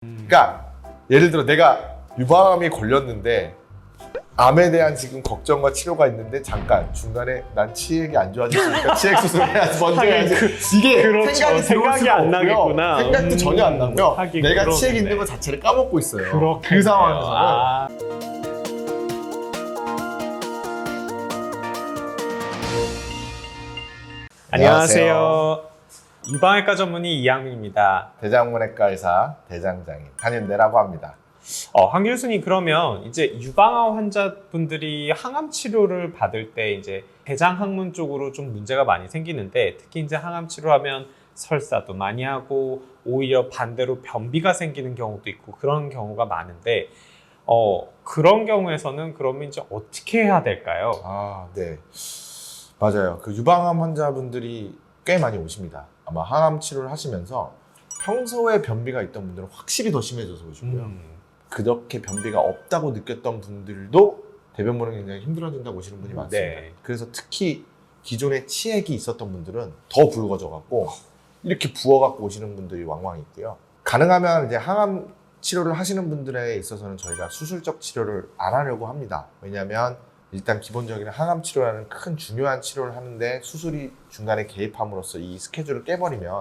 그러니까 예를 들어 내가 유방암이 걸렸는데 암에 대한 지금 걱정과 치료가 있는데 잠깐 중간에 난 치액이 안 좋아졌으니까 치액 수술을 해야지 먼저 해야지 그- 이게 그렇죠. 생각이, 생각이 수가 안 없고요. 나겠구나. 생각도 음. 전혀 안 나고요 하긴 내가 그러겠네. 치액 있는 것 자체를 까먹고 있어요 그렇겠네요. 그 상황에서는 아. 안녕하세요. 유방외과 전문의 이양민입니다. 대장문외과 의사 대장장인 한윤대라고 합니다 어, 한 교수님 그러면 이제 유방암 환자분들이 항암 치료를 받을 때 이제 대장 항문 쪽으로 좀 문제가 많이 생기는데 특히 이제 항암 치료하면 설사도 많이 하고 오히려 반대로 변비가 생기는 경우도 있고 그런 경우가 많은데 어, 그런 경우에서는 그러면 이제 어떻게 해야 될까요? 아, 네. 맞아요. 그 유방암 환자분들이 꽤 많이 오십니다. 아마 항암 치료를 하시면서 평소에 변비가 있던 분들은 확실히 더 심해져서 오시고요. 음, 그렇게 변비가 없다고 느꼈던 분들도 대변 보는 게 굉장히 힘들어진다고 오시는 분이 많습니다. 네. 그래서 특히 기존에 치액이 있었던 분들은 더 붉어져 갖고 이렇게 부어 갖고 오시는 분들이 왕왕 있고요. 가능하면 이제 항암 치료를 하시는 분들에 있어서는 저희가 수술적 치료를 안 하려고 합니다. 왜냐하면 일단 기본적인 항암 치료라는 큰 중요한 치료를 하는데 수술이 중간에 개입함으로써 이 스케줄을 깨버리면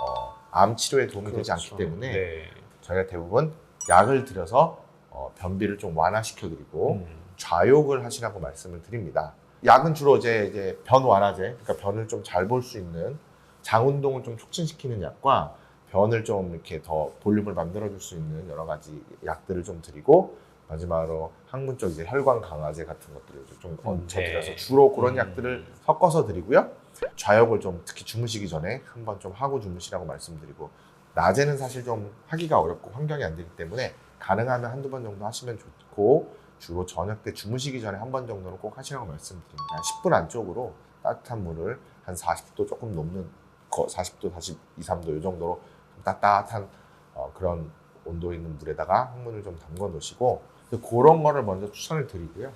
어, 암 치료에 도움이 되지 않기 그렇죠. 때문에 네. 저희가 대부분 약을 들여서 어, 변비를 좀 완화시켜 드리고 음, 좌욕을 하시라고 말씀을 드립니다. 약은 주로 이제, 이제 변 완화제, 그러니까 변을 좀 잘 볼 수 있는 장 운동을 좀 촉진시키는 약과 변을 좀 이렇게 더 볼륨을 만들어 줄 수 있는 여러 가지 약들을 좀 드리고 마지막으로 항문 쪽 이제 혈관 강화제 같은 것들을 좀 얹혀드려서 네. 주로 그런 음. 약들을 섞어서 드리고요. 좌욕을 좀 특히 주무시기 전에 한번 좀 하고 주무시라고 말씀드리고 낮에는 사실 좀 하기가 어렵고 환경이 안 되기 때문에 가능하면 한두 번 정도 하시면 좋고 주로 저녁 때 주무시기 전에 한 번 정도는 꼭 하시라고 말씀드립니다. 한 10분 안쪽으로 따뜻한 물을 한 40도 조금 넘는 거 40도, 42, 3도 이 정도로 좀 따뜻한 어, 그런 온도 있는 물에다가 항문을 좀 담궈 놓으시고 그런 거를 먼저 추천을 드리고요.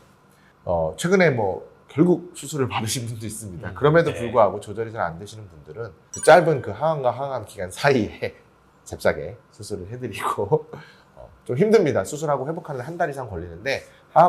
어, 최근에 뭐 결국 수술을 받으신 분도 있습니다. 음, 그럼에도 네. 불구하고 조절이 잘 안 되시는 분들은 그 짧은 그 항암과 항암 기간 사이에 잽싸게 수술을 해드리고 어, 좀 힘듭니다. 수술하고 회복하는 한 달 이상 걸리는데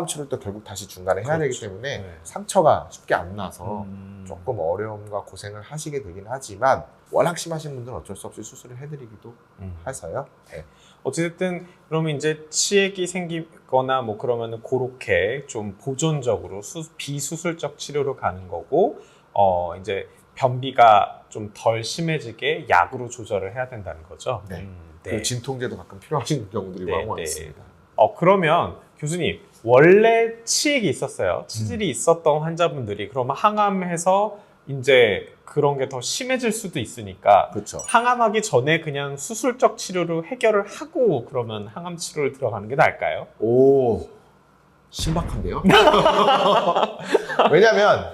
치료를 또 결국 다시 중간에 해야 되기 그렇죠. 때문에 네. 상처가 쉽게 안 나서 음. 조금 어려움과 고생을 하시게 되긴 하지만 워낙 심하신 분들은 어쩔 수 없이 수술을 해드리기도 음. 해서요. 네. 어쨌든 그러면 이제 치액이 생기거나 뭐 그러면은 그렇게 좀 보존적으로 수, 비수술적 치료로 가는 거고 어 이제 변비가 좀 덜 심해지게 약으로 조절을 해야 된다는 거죠. 네. 음, 그리고 진통제도 가끔 필요하신 경우들이 네, 왕왕 네. 있습니다. 어 그러면 교수님 원래 치액이 있었어요. 치질이 있었던 환자분들이 그러면 항암해서 이제 그런 게 더 심해질 수도 있으니까 그렇죠. 항암하기 전에 그냥 수술적 치료로 해결을 하고 그러면 항암 치료를 들어가는 게 나을까요? 오 신박한데요? 왜냐면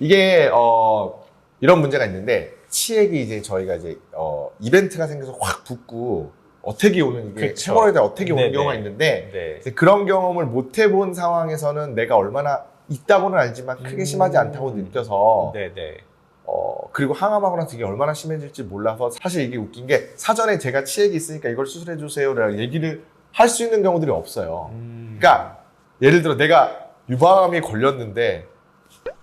이게 어, 이런 문제가 있는데 치액이 이제 저희가 이제 어, 이벤트가 생겨서 확 붓고 어택이 오는 이게 그쵸. 헤모로이드 어택이 오는 네네. 경우가 있는데 네. 그런 경험을 못 해본 상황에서는 내가 얼마나 있다고는 알지만 크게 음. 심하지 않다고 느껴서 네네. 어, 그리고 항암하고 나서 이게 얼마나 심해질지 몰라서 사실 이게 웃긴 게 사전에 제가 치액이 있으니까 이걸 수술해 주세요라고 얘기를 할 수 있는 경우들이 없어요. 음. 그러니까 예를 들어 내가 유방암이 걸렸는데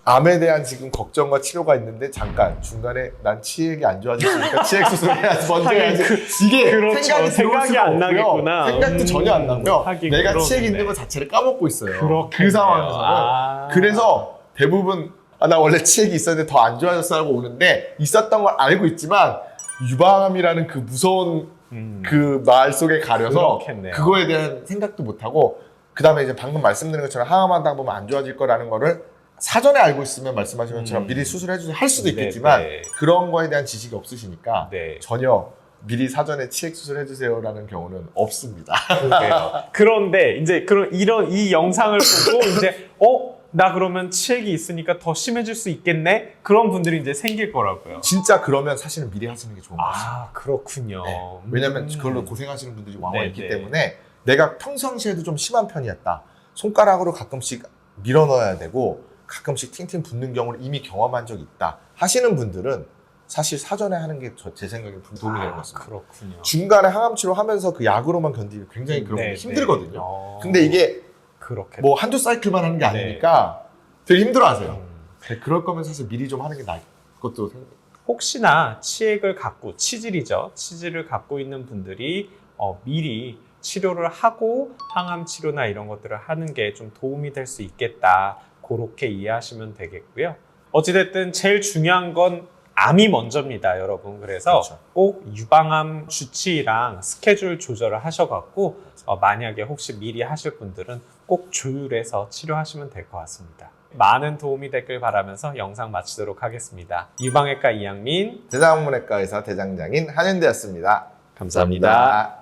암에 대한 지금 걱정과 치료가 있는데 잠깐 중간에 난 치액이 안 좋아졌으니까 치액 수술을 해야지 먼저 하긴 해야지 그- 이게 그렇죠. 생각이, 생각이 안. 나겠구나. 생각도 음. 전혀 안 나고요 하긴 내가 그러겠네. 치액 있는 것 자체를 까먹고 있어요 그렇겠네요. 그 상황에서는 아. 그래서 대부분 아, 나 원래 치액이 있었는데 더 안 좋아졌어 하고 오는데 있었던 걸 알고 있지만 유방암이라는 그 무서운 음. 그말 속에 가려서 그렇겠네요. 그거에 대한 생각도 못 하고 그 다음에 이제 방금 말씀드린 것처럼 항암하다 보면 안 좋아질 거라는 거를 사전에 알고 있으면 말씀하신 것처럼 음. 미리 수술해 주세요 할 수도 네, 있겠지만 네. 그런 거에 대한 지식이 없으시니까 네. 전혀 미리 사전에 치액 수술해 주세요라는 경우는 없습니다. 그러게요. 그런데 이제 그런 이런 이 영상을 보고 이제 어? 나 그러면 치액이 있으니까 더 심해질 수 있겠네? 그런 분들이 이제 생길 거라고요. 진짜 그러면 사실은 미리 하시는 게 좋은 거죠. 아, 그렇군요. 네. 왜냐면 음. 그걸로 고생하시는 분들이 왕왕 네, 있기 네. 때문에 내가 평상시에도 좀 심한 편이었다. 손가락으로 가끔씩 밀어 넣어야 되고 가끔씩 팅팅 붓는 경우를 이미 경험한 적이 있다. 하시는 분들은 사실 사전에 하는 게 제 생각에 도움이 되는 것 아, 같습니다. 그렇군요. 중간에 항암 치료 하면서 그 약으로만 견디기 굉장히 그런 네, 게 힘들거든요. 네. 어, 근데 이게 그렇게 뭐 한두 사이클만 하는 게 아니니까 되게 힘들어하세요. 음. 네, 그럴 거면 사실 미리 좀 하는 게 나을 것도 생각. 혹시나 치액을 갖고 치질이죠. 치질을 갖고 있는 분들이 어, 미리 치료를 하고 항암 치료나 이런 것들을 하는 게 좀 도움이 될 수 있겠다. 그렇게 이해하시면 되겠고요. 어찌됐든 제일 중요한 건 암이 먼저입니다, 여러분. 그래서 그렇죠. 꼭 유방암 주치의랑 스케줄 조절을 하셔갖고 어, 만약에 혹시 미리 하실 분들은 꼭 조율해서 치료하시면 될 것 같습니다. 많은 도움이 됐길 바라면서 영상 마치도록 하겠습니다. 유방외과 이양민 대장문외과 의사 대장장인 한현대였습니다. 감사합니다. 감사합니다.